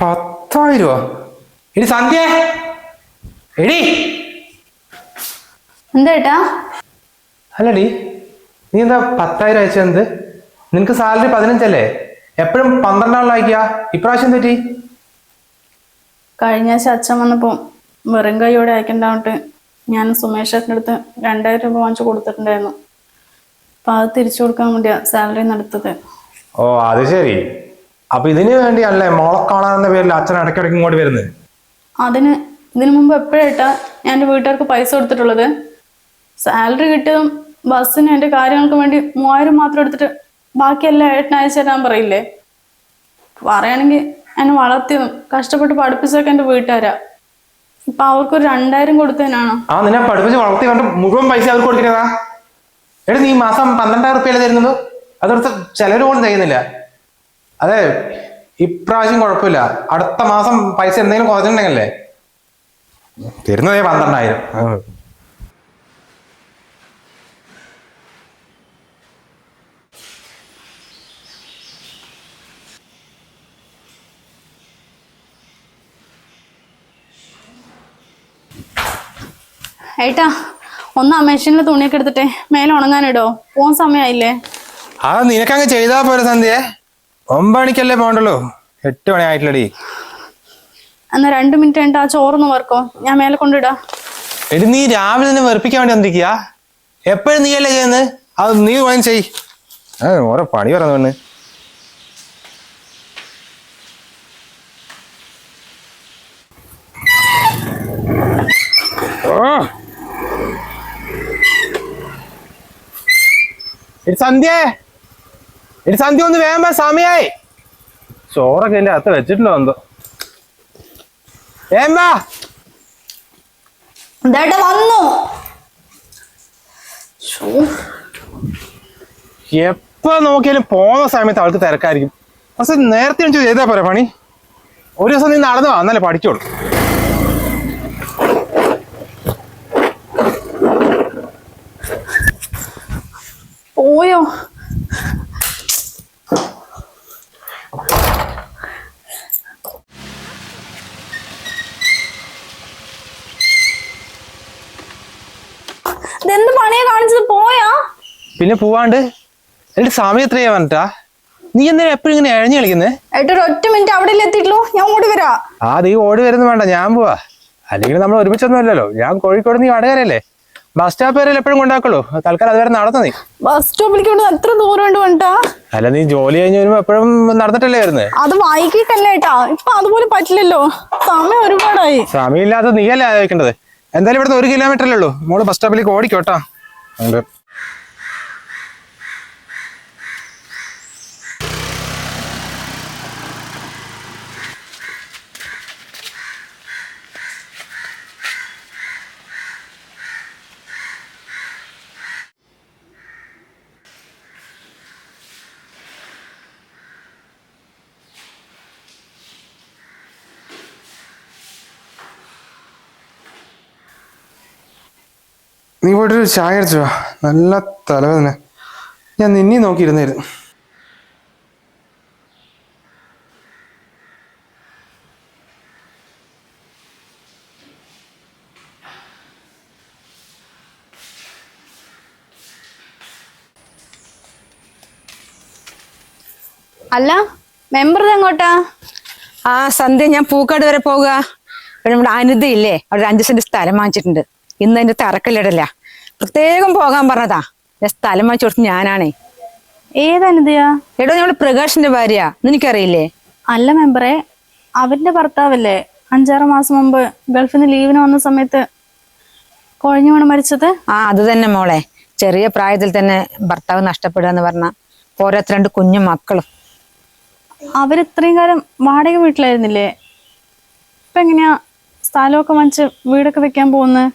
പത്തായിരോ? എടി സന്ധ്യ. എടി. എന്താ അല്ലടി നീ എന്താ പത്തായിരം അയച്ചത് നിനക്ക് സാലറി പതിനഞ്ചല്ലേ? എപ്പോഴും പന്ത്രണ്ടാളിൽ അയക്കുക ഇപ്രാവശ്യം തെറ്റി കഴിഞ്ഞ ആഴ്ച അച്ഛൻ വന്നപ്പോൾ വെറും കൈയോടെ അയക്കണ്ടാവട്ടെ. ഞാൻ സുമേഷ് ചേട്ടന്റെ അടുത്ത് രണ്ടായിരം രൂപ വാങ്ങിച്ചു കൊടുത്തിട്ടുണ്ടായിരുന്നു. അപ്പം അത് തിരിച്ചു കൊടുക്കാൻ വേണ്ടിയാ സാലറി നടത്തത്. ഓ അത് ശരി. അപ്പൊ ഇതിനു വേണ്ടിയല്ലേ മോളെ കാണാനെന്ന പേരിൽ അച്ഛൻ ഇടയ്ക്കിടയ്ക്ക് ഇങ്ങോട്ട് വരുന്നത് അതിന് ഇതിനു മുമ്പ് എപ്പോഴായിട്ടാ ഞാൻ എന്റെ വീട്ടുകാർക്ക് പൈസ കൊടുത്തിട്ടുള്ളത്? സാലറി കിട്ടിയതും ബസ്സിന് എന്റെ കാര്യങ്ങൾക്ക് വേണ്ടി മൂവായിരം മാത്രം എടുത്തിട്ട് ബാക്കിയെല്ലാം ഏട്ടന് അയച്ചു തരാൻ പറയില്ലേ? പറയുകയാണെങ്കിൽ എന്നെ വളർത്തിയതും കഷ്ടപ്പെട്ട് പഠിപ്പിച്ചതൊക്കെ എന്റെ വീട്ടുകാരാ. ഇപ്പൊ അവർക്ക് ഒരു രണ്ടായിരം കൊടുത്തതിനാണോ? ആ നിന്നെ പഠിപ്പിച്ച് വളർത്തി കണ്ട് മുഴുവൻ പൈസ അവർക്ക് കൊടുക്കുന്നതാ എടാ നീ മാസം പന്ത്രണ്ടായിരം റുപ്യല്ലേ തരുന്നത്? അതെടുത്ത് ചിലര് പോലും ചെയ്യുന്നില്ല അതെ ഇപ്രാവശ്യം കുഴപ്പമില്ല. അടുത്ത മാസം പൈസ എന്തെങ്കിലും കുറച്ചിട്ടുണ്ടെങ്കിലേ തരുന്നതേ പന്ത്രണ്ടായിരം. ഏട്ടാ ഒന്ന് ആ മെഷീനിൽ തുണിയൊക്കെ എടുത്തിട്ടെ. മേലെ ഉണങ്ങാനിടോ? പോകാൻ സമയമായില്ലേ ആ നിനക്കങ്ങ് ചെയ്താ പോലെ സന്ധ്യേ. ഒമ്പത് മണിക്കല്ലേ പോകണ്ടുള്ളൂ? എട്ട് മണി ആയിട്ടില്ലടി എന്നാ രണ്ട് മിനിറ്റ് ഉണ്ട് ആ ചോറൊന്ന് വർക്കോ ഞാൻ മേലെ കൊണ്ടിടാ എടി നീ രാവിലെ തന്നെ വെറുപ്പിക്കാൻ വേണ്ടി വന്നിരിക്കുക എപ്പോഴും നീ അല്ലേ ചെയ്യുന്നത്? അത് നീ വേണം ചെയ്. ഓരോ പണി പറഞ്ഞു സന്ധ്യ. എടി സന്ധ്യ ഒന്ന് വേമ്പാ സമയായി. ചോറൊക്കെ എന്റെ അകത്ത് വെച്ചിട്ടുണ്ടോ എന്തോ? വേമ്പാ എപ്പ വന്നു? എപ്പോ നോക്കിയാലും പോകുന്ന സമയത്ത് അവൾക്ക് തിരക്കായിരിക്കും. പക്ഷെ നേരത്തെ എനിക്ക് ചെയ്താ പോരാ പണി? ഒരു ദിവസം നീ നടന്നു അന്നല്ലേ പഠിച്ചോളൂ. പോയോ ഇതെന്ത് പണിയാ കാണിച്ചത് പോയാ പിന്നെ പോവാണ്ട്. എന്റെ സമയം എത്രയാ പറഞ്ഞിട്ടാ? നീ എന്തിനാ എപ്പോഴും ഇങ്ങനെ എഴഞ്ഞു കളിക്കുന്നത് ഒറ്റ മിനിറ്റ് അവിടെ എത്തിയിട്ടുള്ളൂ? ഞാൻ ഓടി വരാ. ആ നീ ഓടി വരുന്ന വേണ്ട ഞാൻ പോവാ. അല്ലെങ്കിൽ നമ്മൾ ഒരുമിച്ചൊന്നും അല്ലല്ലോ. ഞാൻ കോഴിക്കോട് നീ വടകരല്ലേ ബസ് സ്റ്റോപ്പ് വരെ എപ്പോഴും കൊണ്ടാക്കുള്ളൂ? തൽക്കാലം അതുവരെ നടന്നു നീ? ബസ് സ്റ്റോപ്പിലേക്ക് എത്ര ദൂരം ഉണ്ട് അല്ല നീ ജോലി കഴിഞ്ഞ് വരുമ്പോ എപ്പോഴും നടന്നിട്ടല്ലേ വരുന്നത് അത് വൈകിട്ടല്ലേ ഏട്ടാ. ഇപ്പൊ അതുപോലെ പറ്റില്ലല്ലോ. സമയം ഒരുപാടായി. സമയമില്ലാത്ത നീയല്ലേ ആലോചിക്കേണ്ടത്? എന്തായാലും ഇവിടുന്ന് ഒരു കിലോമീറ്റർ അല്ലേ ഉള്ളൂ. മോൾ ബസ് സ്റ്റോപ്പിലേക്ക് ഓടിക്കോട്ടാ നീ പോയിട്ടൊരു ചായ അടിച്ചു നല്ല തലവേദന. ഞാൻ നിന്നെ നോക്കിയിരുന്നായിരുന്നു. അല്ല മെമ്പർ എങ്ങോട്ടാ? ആ സന്ധ്യ ഞാൻ പൂക്കാട് വരെ പോവുക. നമ്മുടെ അനിത ഇല്ലേ അവിടെ അഞ്ച് സെന്റ് സ്ഥലം വാങ്ങിച്ചിട്ടുണ്ട്. ഇന്ന് അതിന്റെ തറക്കല്ലിടല്ല പ്രത്യേകം പോകാൻ പറഞ്ഞതാ. സ്ഥലം വാങ്ങിച്ചു കൊടുത്ത് ഞാനാണേ. ഏതനിതയാ എടോ ഞമ്മൾ പ്രകാശിന്റെ ഭാര്യ നിനക്കറിയില്ലേ അല്ല മെമ്പറെ അവന്റെ ഭർത്താവല്ലേ? അഞ്ചാറ് മാസം മുമ്പ് ഗൾഫിൽ നിന്ന് ലീവിന് വന്ന സമയത്ത് കുഴഞ്ഞു വീണ് മരിച്ചത്? ആ അത് തന്നെ മോളെ. ചെറിയ പ്രായത്തിൽ തന്നെ ഭർത്താവ് നഷ്ടപ്പെടുക എന്ന് പറഞ്ഞ പോരാത്ത രണ്ട് കുഞ്ഞു മക്കളും. അവരിത്രയും കാലം വാടക വീട്ടിലായിരുന്നില്ലേ? ഇപ്പൊ എങ്ങനെയാ സ്ഥലമൊക്കെ വാങ്ങിച്ച് വീടൊക്കെ വെക്കാൻ പോകുന്നത്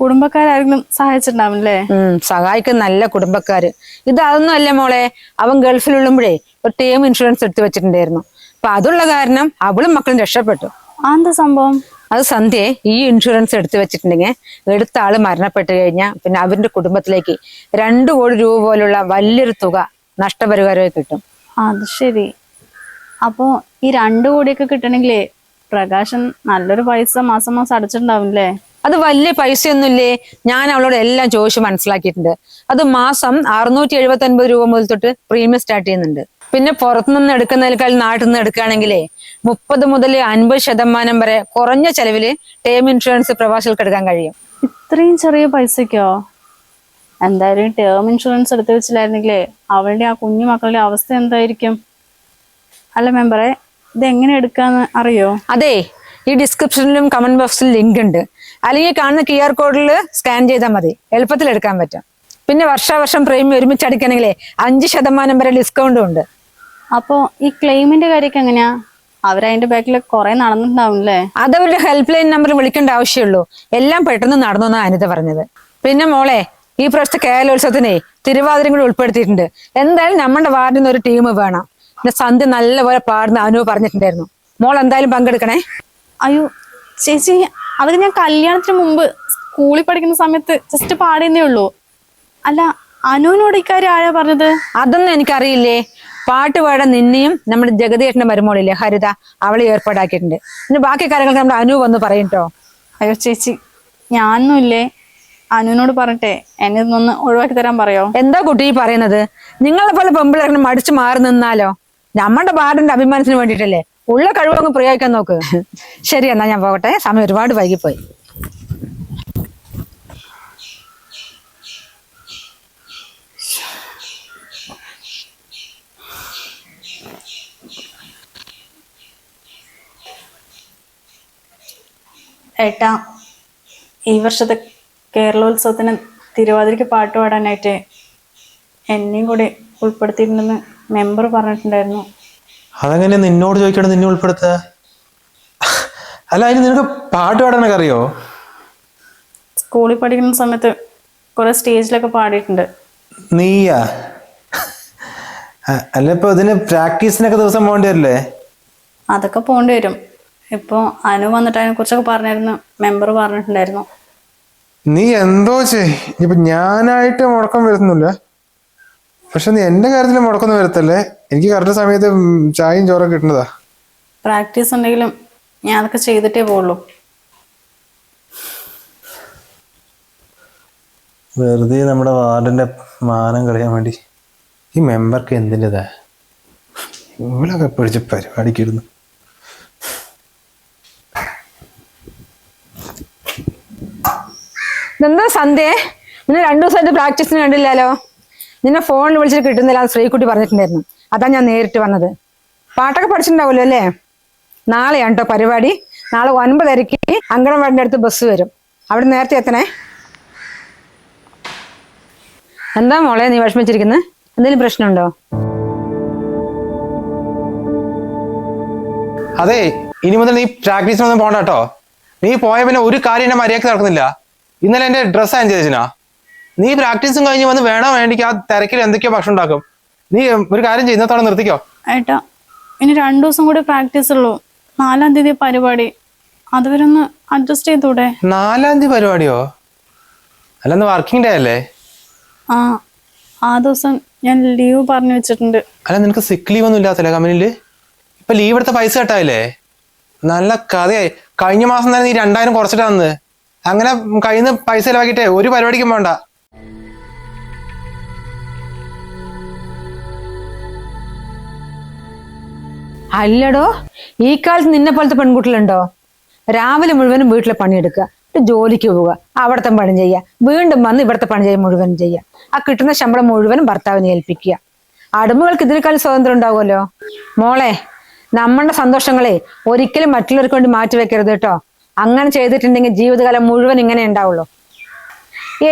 കുടുംബക്കാരാരെങ്കിലും സഹായിച്ചിട്ടുണ്ടാവില്ലേ ഉം സഹായിക്കുന്ന നല്ല കുടുംബക്കാര്. ഇത് അതൊന്നും അല്ല മോളെ. അവൻ ഗൾഫിലുള്ളുമ്പോഴേ ഒരു ടേം ഇൻഷുറൻസ് എടുത്തു വെച്ചിട്ടുണ്ടായിരുന്നു. അപ്പൊ അതുള്ള കാരണം അവളും മക്കളും രക്ഷപ്പെട്ടു. ആ എന്താ സംഭവം? അത് സന്ധ്യയെ ഈ ഇൻഷുറൻസ് എടുത്തു വെച്ചിട്ടുണ്ടെങ്കിൽ എടുത്ത ആൾ മരണപ്പെട്ട് കഴിഞ്ഞാൽ പിന്നെ അവരുടെ കുടുംബത്തിലേക്ക് രണ്ടു കോടി രൂപ പോലുള്ള വലിയൊരു തുക നഷ്ടപരിഹാരമായി കിട്ടും. അത് ശരി. അപ്പോ ഈ രണ്ടു കോടിയൊക്കെ കിട്ടണമെങ്കിലേ പ്രകാശൻ നല്ലൊരു പൈസ മാസം മാസം അടച്ചിട്ടുണ്ടാവില്ലേ അത് വലിയ പൈസയൊന്നുമില്ലേ? ഞാൻ അവളോട് എല്ലാം ചോദിച്ചു മനസ്സിലാക്കിയിട്ടുണ്ട്. അത് മാസം അറുന്നൂറ്റി എഴുപത്തി ഒൻപത് രൂപ മുതൽ തൊട്ട് പ്രീമിയം സ്റ്റാർട്ട് ചെയ്യുന്നുണ്ട്. പിന്നെ പുറത്തുനിന്ന് എടുക്കുന്നതിനേക്കാൾ നാട്ടിൽ നിന്ന് എടുക്കുകയാണെങ്കിലേ മുപ്പത് മുതൽ അൻപത് ശതമാനം വരെ കുറഞ്ഞ ചെലവിൽ ടേം ഇൻഷുറൻസ് പ്രവാസികൾക്ക് എടുക്കാൻ കഴിയും. ഇത്രയും ചെറിയ പൈസക്കോ എന്തായാലും ടേം ഇൻഷുറൻസ് എടുത്തു വെച്ചില്ലായിരുന്നെങ്കിലേ അവളുടെ ആ കുഞ്ഞു മക്കളുടെ അവസ്ഥ എന്തായിരിക്കും? അല്ല മെമ്പറെ ഇത് എങ്ങനെ എടുക്കാന്ന് അറിയോ? അതെ ഈ ഡിസ്ക്രിപ്ഷനിലും കമന്റ് ബോക്സിൽ ലിങ്ക് ഉണ്ട്. അല്ലെങ്കിൽ കാണുന്ന ക്യു ആർ കോഡിൽ സ്കാൻ ചെയ്താൽ മതി. എളുപ്പത്തിൽ എടുക്കാൻ പറ്റും. പിന്നെ വർഷാവർഷം പ്രീമിയം ഒരുമിച്ച് അടിക്കണമെങ്കിലേ അഞ്ച് ശതമാനം വരെ ഡിസ്കൗണ്ടും ഉണ്ട്. അപ്പോ ഈ ക്ലെയിമിന്റെ കാര്യമൊക്കെ എങ്ങനെയാ? അവരതിന്റെ ബാക്കിൽ കുറെ നടന്നിട്ടുണ്ടാവില്ലേ അതവരുടെ ഹെൽപ്പ് ലൈൻ നമ്പർ വിളിക്കേണ്ട ആവശ്യമുള്ളൂ. എല്ലാം പെട്ടെന്ന് നടന്നു എന്നാണ് അനിത പറഞ്ഞത്. പിന്നെ മോളെ ഈ പ്രാവശ്യത്തെ കേരളോത്സവത്തിനെ തിരുവാതിരം കൂടി ഉൾപ്പെടുത്തിയിട്ടുണ്ട്. എന്തായാലും നമ്മുടെ വാർഡിൽ നിന്ന് ഒരു ടീം വേണം. പിന്നെ സന്ധ്യ നല്ലപോലെ പാടുന്ന അനു പറഞ്ഞിട്ടുണ്ടായിരുന്നു. മോൾ എന്തായാലും പങ്കെടുക്കണേ. അയ്യോ ചേച്ചി അതൊക്കെ ഞാൻ കല്യാണത്തിന് മുമ്പ് സ്കൂളിൽ പഠിക്കുന്ന സമയത്ത് ജസ്റ്റ് പാടിയെന്നേ ഉള്ളൂ. അല്ല അനുവിനോട് ഇക്കാര്യം ആരാ പറഞ്ഞത്? അതൊന്നും എനിക്കറിയില്ലേ. പാട്ട് പാടാൻ നിന്നെയും നമ്മുടെ ജഗതിയേട്ടന്റെ മരുമോളില്ലേ ഹരിത അവളെ ഏർപ്പാടാക്കിയിട്ടുണ്ട്. പിന്നെ ബാക്കി കാര്യങ്ങൾ നമ്മുടെ അനു വന്ന് പറയും കേട്ടോ അയ്യോ ചേച്ചി ഞാനൊന്നും ഇല്ലേ അനുവിനോട് പറഞ്ഞിട്ടെ എന്നെ ഒന്ന് ഒഴിവാക്കി തരാൻ പറയോ? എന്താ കുട്ടി ഈ പറയുന്നത്? നിങ്ങളെ പോലെ പെമ്പിളറിന് മടിച്ചു മാറി നിന്നാലോ? നമ്മുടെ പാടിന്റെ അഭിമാനത്തിന് വേണ്ടിയിട്ടല്ലേ? ഉള്ള കഴിവങ്ങ് പ്രയോഗിക്കാൻ നോക്ക്. ശരി എന്നാ ഞാൻ പോകട്ടെ. സമയം ഒരുപാട് വൈകിപ്പോയി. ഏട്ടാ ഈ വർഷത്തെ കേരളോത്സവത്തിന് തിരുവാതിരയ്ക്ക് പാട്ട് പാടാനായിട്ട് എന്നെയും കൂടി ഉൾപ്പെടുത്തിയിട്ടുണ്ടെന്ന് മെമ്പർ പറഞ്ഞിട്ടുണ്ടായിരുന്നു. അതെങ്ങനെ നിന്നോട് ചോദിക്കണം നിന്നെ ഉൾപ്പെടുത്തുക അല്ല അതിന് നിനക്ക് പാട്ട് പാടാനൊക്കെ അറിയോ സ്കൂളിൽ പഠിക്കുന്ന സമയത്ത് കുറെ സ്റ്റേജിലൊക്കെ പാടിയിട്ടുണ്ട്. നീയാ? അല്ല ഇപ്പൊ ഇതിന് പ്രാക്ടീസിനൊക്കെ ദിവസം പോകേണ്ടി വരില്ലേ? അതൊക്കെ പോകേണ്ടി വരും. ഇപ്പൊ അനു വന്നിട്ട് അതിനെ കുറിച്ചൊക്കെ പറഞ്ഞായിരുന്നു മെമ്പർ പറഞ്ഞിട്ടുണ്ടായിരുന്നു. നീ എന്തോ ചെയ്. ഇപ്പൊ ഞാനായിട്ട് മുടക്കം വരുന്നില്ല. പക്ഷെ നീ എന്റെ കാര്യത്തിൽ മുടക്കം വരത്തല്ലേ? എനിക്ക് കറക്റ്റ് സമയത്ത് ചായയും ചോറൊക്കെ കിട്ടുന്നതാ. പ്രാക്ടീസ് ഉണ്ടെങ്കിലും ഞാൻ അതൊക്കെ ചെയ്തിട്ടേ പോകുള്ളൂ വെറുതെ നമ്മുടെ വാർഡിന്റെ മാനം കളയാൻ വേണ്ടി ഈ മെമ്പർക്ക് എന്തിന്റെതാ ഇവളൊക്കെ പിടിച്ച് പരിപാടിക്കിരുന്നു ഇതെന്താ സന്ധ്യ? നിന്നെ രണ്ടു ദിവസമായിട്ട് പ്രാക്ടീസിന് കണ്ടില്ലല്ലോ. നിന്നെ ഫോണിൽ വിളിച്ചിട്ട് കിട്ടുന്നില്ല ശ്രീക്കുട്ടി ശ്രീകുട്ടി പറഞ്ഞിട്ടുണ്ടായിരുന്നു. അതാ ഞാൻ നേരിട്ട് വന്നത്. പാട്ടൊക്കെ പഠിച്ചിട്ടുണ്ടാവുമല്ലോ അല്ലേ? നാളെയാണ് കേട്ടോ പരിപാടി. നാളെ ഒൻപതരയ്ക്ക് അങ്കണവാടിന്റെ അടുത്ത് ബസ് വരും. അവിടെ നേരത്തെ എത്തണേ. എന്താ മോളെ നീ വിഷമിച്ചിരിക്കുന്നത് എന്തെങ്കിലും പ്രശ്നമുണ്ടോ? അതെ ഇനി മുതൽ നീ പ്രാക്ടീസിനൊന്നും പോണ്ട കേട്ടോ നീ പോയ പിന്നെ ഒരു കാര്യം എന്നെ മര്യാദയ്ക്ക് നടക്കുന്നില്ല. ഇന്നലെ എന്റെ ഡ്രസ്സ് അഞ്ചേജിനാ നീ പ്രാക്ടീസും കഴിഞ്ഞ് വന്ന് വേണോ വേണ്ടിക്ക് ആ തിരക്കിൽ എന്തൊക്കെയോ ഭക്ഷണം ഉണ്ടാക്കും. നീ ഒരു കാര്യം ചെയ്യും ഇന്നത്തോടെ നിർത്തിക്കോ? ഏട്ടാ ഇനി രണ്ടു ദിവസം കൂടി പ്രാക്ടീസ് ഉള്ളൂ. നാലാം തീയതി പരിപാടി. അതുവരെ ഒന്ന് അഡ്ജസ്റ്റ് ചെയ്തൂടെ? നാലാം തീയതി പരിപാടിയോ? അല്ലെന്ന് വർക്കിംഗ് ഡേ അല്ലേ? ആ ആ ദിവസം ഞാൻ ലീവ് പറഞ്ഞു വെച്ചിട്ടുണ്ട്. അല്ല നിനക്ക് സിക്ക് ലീവ് ഒന്നും ഇല്ലാത്തല്ലേ കമ്പനിയിൽ ഇപ്പൊ ലീവ് എടുത്ത പൈസ കേട്ടായില്ലേ? നല്ല കഥയായി. കഴിഞ്ഞ മാസം തന്നെ നീ രണ്ടായിരം കുറച്ചിട്ടാ തന്നത് അങ്ങനെ കയ്യിൽ നിന്ന് പൈസ ചിലവാക്കിയിട്ടേ ഒരു പരിപാടിക്കും വേണ്ട. അല്ലടോ ഈ കാലത്ത് നിന്നെ പോലത്തെ പെൺകുട്ടികളുണ്ടോ? രാവിലെ മുഴുവനും വീട്ടിലെ പണിയെടുക്കുക ജോലിക്ക് പോവുക അവിടുത്തെ പണി ചെയ്യുക വീണ്ടും വന്ന് ഇവിടുത്തെ പണി ചെയ്യുക മുഴുവനും ചെയ്യുക. ആ കിട്ടുന്ന ശമ്പളം മുഴുവനും ഭർത്താവിനെ ഏൽപ്പിക്കുക. അടിമകൾക്ക് ഇതിനേക്കാൾ സ്വാതന്ത്ര്യം ഉണ്ടാവുമല്ലോ? മോളെ നമ്മളുടെ സന്തോഷങ്ങളെ ഒരിക്കലും മറ്റുള്ളവർക്ക് വേണ്ടി മാറ്റി വെക്കരുത് കേട്ടോ. അങ്ങനെ ചെയ്തിട്ടുണ്ടെങ്കിൽ ജീവിതകാലം മുഴുവൻ ഇങ്ങനെ ഉണ്ടാവുള്ളൂ.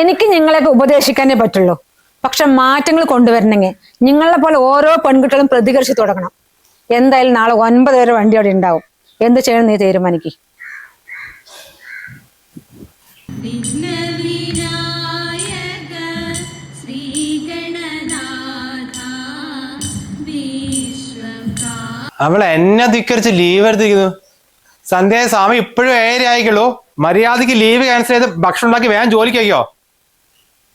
എനിക്ക് നിങ്ങളെയൊക്കെ ഉപദേശിക്കാനേ പറ്റുള്ളൂ. പക്ഷെ മാറ്റങ്ങൾ കൊണ്ടുവരണമെങ്കിൽ നിങ്ങളെ പോലെ ഓരോ പെൺകുട്ടികളും പ്രതികരിച്ചു തുടങ്ങണം. എന്തായാലും നാളെ ഒൻപത് വരെ വണ്ടി അവിടെ ഉണ്ടാവും. എന്ത് ചെയ്യണം നീ തീരുമാനിക്ക്. അവൾ എന്നെ ധിക്കരിച്ച് ലീവ് എടുത്തിരിക്കുന്നു. സന്ധ്യ സ്വാമി ഇപ്പോഴും ഏഴര ആയിക്കുള്ളൂ മര്യാദയ്ക്ക് ലീവ് ക്യാൻസൽ ചെയ്ത് ഭക്ഷണം ഉണ്ടാക്കി വേഗം ജോലിക്കോ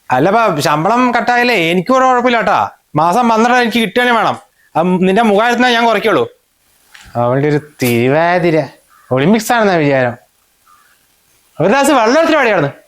അല്ലപ്പാ ശമ്പളം കട്ടായാലേ എനിക്ക് ഒരു കുഴപ്പമില്ല കേട്ടാ. മാസം പന്ത്രണ്ട് എനിക്ക് കിട്ടുകയും വേണം. നിന്റെ മുഖാരത്തിനാ ഞാൻ കുറയ്ക്കുള്ളൂ. അവളുടെ ഒരു തിരുവാതിര. ഒളിമ്പിക്സ് ആണെന്നാ വിചാരം. ഒരു ദാസ് വെള്ളം എടുത്തിട്ട് പാടിയായിരുന്നു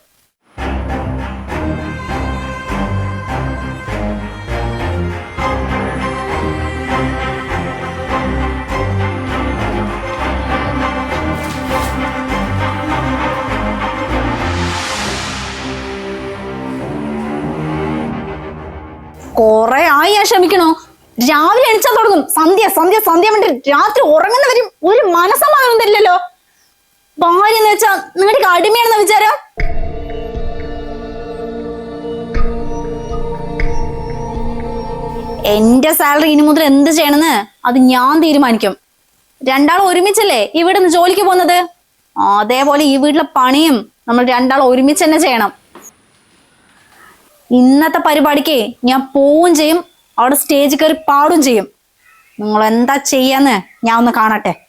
രാവിലെ എണിച്ചാൽ തുടങ്ങും. സന്ധ്യ സന്ധ്യ സന്ധ്യ വേണ്ടി രാത്രി ഉറങ്ങുന്നവരും ഒരു മനസ്സമാധാനം തരില്ലല്ലോ ഭാര്യ എന്ന് വെച്ചാ നിങ്ങളുടെ അടിമയാണെന്ന വിചാരം? എന്റെ സാലറി ഇനി മുതൽ എന്ത് ചെയ്യണമെന്ന് അത് ഞാൻ തീരുമാനിക്കും. രണ്ടാളും ഒരുമിച്ചല്ലേ ഇവിടെ നിന്ന് ജോലിക്ക് പോകുന്നത്? അതേപോലെ ഈ വീട്ടിലെ പണിയും നമ്മൾ രണ്ടാളും ഒരുമിച്ച് തന്നെ ചെയ്യണം. ഇന്നത്തെ പരിപാടിക്ക് ഞാൻ പോവും ചെയ്യും. അവിടെ സ്റ്റേജ് കയറി പാടും ചെയ്യും. നിങ്ങൾ എന്താ ചെയ്യാന്ന് ഞാൻ ഒന്ന് കാണട്ടെ.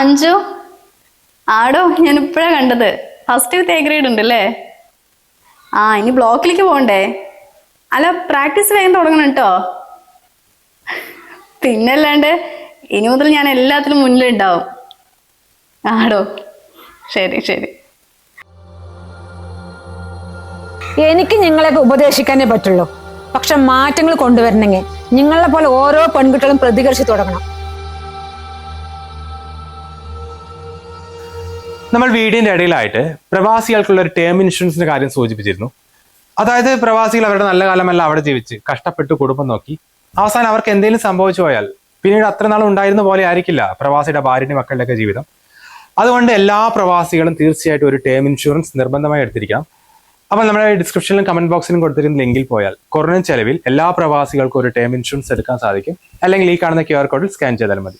അഞ്ചു. ആടോ ഞാൻ ഇപ്പോഴാ കണ്ടത്. ഫസ്റ്റ് വിത്ത് എ ഗ്രേഡ് ഉണ്ട് അല്ലേ ആ ഇനി ബ്ലോക്കിലേക്ക് പോകണ്ടേ? അല്ല പ്രാക്ടീസ് വേഗം തുടങ്ങണം കേട്ടോ പിന്നല്ലാണ്ട് ഇനി മുതൽ ഞാൻ എല്ലാത്തിലും മുന്നിലുണ്ടാവും. ആടോ ശരി ശരി. എനിക്ക് നിങ്ങളെയൊക്കെ ഉപദേശിക്കാനേ പറ്റുള്ളൂ. പക്ഷെ മാറ്റങ്ങൾ കൊണ്ടുവരണമെങ്കിൽ നിങ്ങളെ പോലെ ഓരോ പെൺകുട്ടികളും പ്രതികരിച്ചു തുടങ്ങണം. നമ്മൾ വീടിന്റെ ഇടയിലായിട്ട് പ്രവാസികൾക്കുള്ള ഒരു ടേം ഇൻഷുറൻസിന്റെ കാര്യം സൂചിപ്പിച്ചിരുന്നു. അതായത് പ്രവാസികൾ അവരുടെ നല്ല കാലമല്ല അവിടെ ജീവിച്ച് കഷ്ടപ്പെട്ട് കുടുംബം നോക്കി. അവസാനം അവർക്ക് എന്തെങ്കിലും സംഭവിച്ചു പോയാൽ പിന്നീട് അത്ര നാൾ ഉണ്ടായിരുന്ന പോലെ ആയിരിക്കില്ല പ്രവാസിയുടെ ഭാര്യയുടെ മക്കളുടെയൊക്കെ ജീവിതം. അതുകൊണ്ട് എല്ലാ പ്രവാസികളും തീർച്ചയായിട്ടും ഒരു ടേം ഇൻഷുറൻസ് നിർബന്ധമായി എടുത്തിരിക്കാം അപ്പോൾ നമ്മുടെ ഡിസ്ക്രിപ്ഷനിലും കമന്റ് ബോക്സിലും കൊടുത്തിരുന്ന ലിങ്കിൽ പോയാൽ കുറഞ്ഞ ചെലവിൽ എല്ലാ പ്രവാസികൾക്കും ഒരു ടേം ഇൻഷുറൻസ് എടുക്കാൻ സാധിക്കും. അല്ലെങ്കിൽ ഈ കാണുന്ന ക്യു ആർ കോഡിൽ സ്കാൻ ചെയ്താൽ മതി.